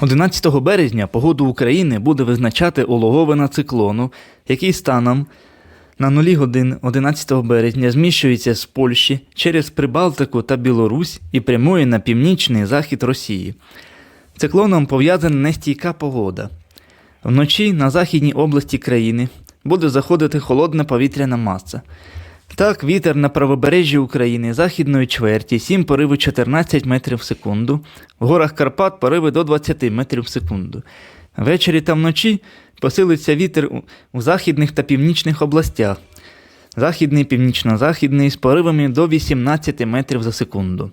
11 березня погоду України буде визначати улоговина циклону, який станом на 0 годин 11 березня зміщується з Польщі через Прибалтику та Білорусь і прямує на північний захід Росії. Циклоном пов'язана нестійка погода. Вночі на західній області країни буде заходити холодна повітряна маса. Так, вітер на правобережжі України західної чверті 7 пориви 14 метрів в секунду, в горах Карпат пориви до 20 метрів в секунду. Ввечері та вночі посилиться вітер у- західних та північних областях. Західний, північно-західний з поривами до 18 метрів за секунду.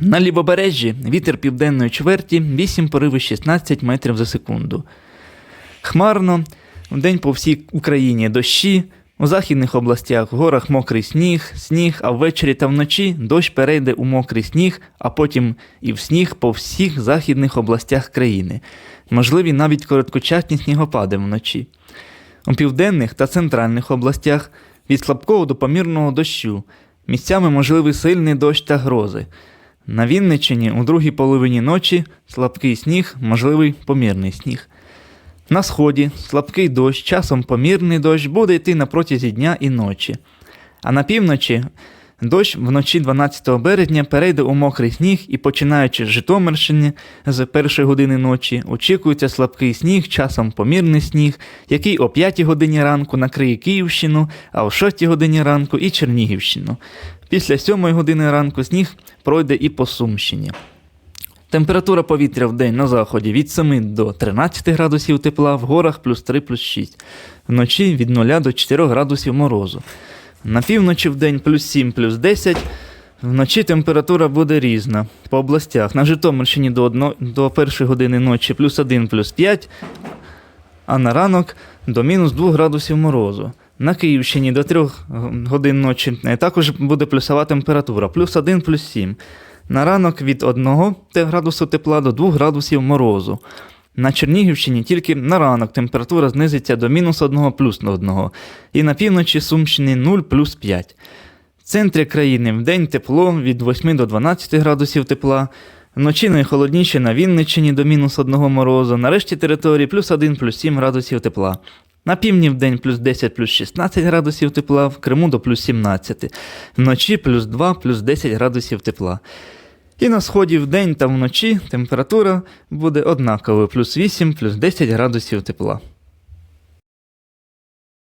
На лівобережжі вітер південної чверті 8 пориви 16 метрів за секунду. Хмарно, вдень по всій Україні дощі, у західних областях в горах мокрий сніг, сніг, а ввечері та вночі дощ перейде у мокрий сніг, а потім і в сніг по всіх західних областях країни. Можливі навіть короткочасні снігопади вночі. У південних та центральних областях від слабкого до помірного дощу. Місцями можливий сильний дощ та грози. На Вінниччині у другій половині ночі слабкий сніг, можливий помірний сніг. На сході слабкий дощ, часом помірний дощ буде йти на протязі дня і ночі. А на півночі дощ вночі 12 березня перейде у мокрий сніг і починаючи з Житомирщини з першої години ночі, очікується слабкий сніг, часом помірний сніг, який о 5 годині ранку накриє Київщину, а о 6 годині ранку і Чернігівщину. Після 7 години ранку сніг пройде і по Сумщині. Температура повітря в день на заході від 7 до 13 градусів тепла, в горах плюс 3 плюс 6. Вночі від 0 до 4 градусів морозу. На півночі в день плюс 7 плюс 10. Вночі температура буде різна по областях. На Житомирщині до, 1, до 1 години ночі плюс 1 плюс 5, а на ранок до мінус 2 градусів морозу. На Київщині до 3 годин ночі е, також буде плюсова температура, плюс 1 плюс 7. На ранок від 1 градусу тепла до 2 градусів морозу. На Чернігівщині тільки на ранок температура знизиться до мінус 1 плюс 1. І на півночі Сумщини 0 плюс 5. В центрі країни вдень тепло від 8 до 12 градусів тепла. Вночі найхолодніше на Вінниччині до мінус 1 морозу, на решті території плюс 1 плюс 7 градусів тепла. На півдні в день плюс 10 плюс 16 градусів тепла, в Криму до плюс 17. Вночі плюс 2 плюс 10 градусів тепла. І на сході в день та вночі температура буде однакова плюс 8 плюс 10 градусів тепла.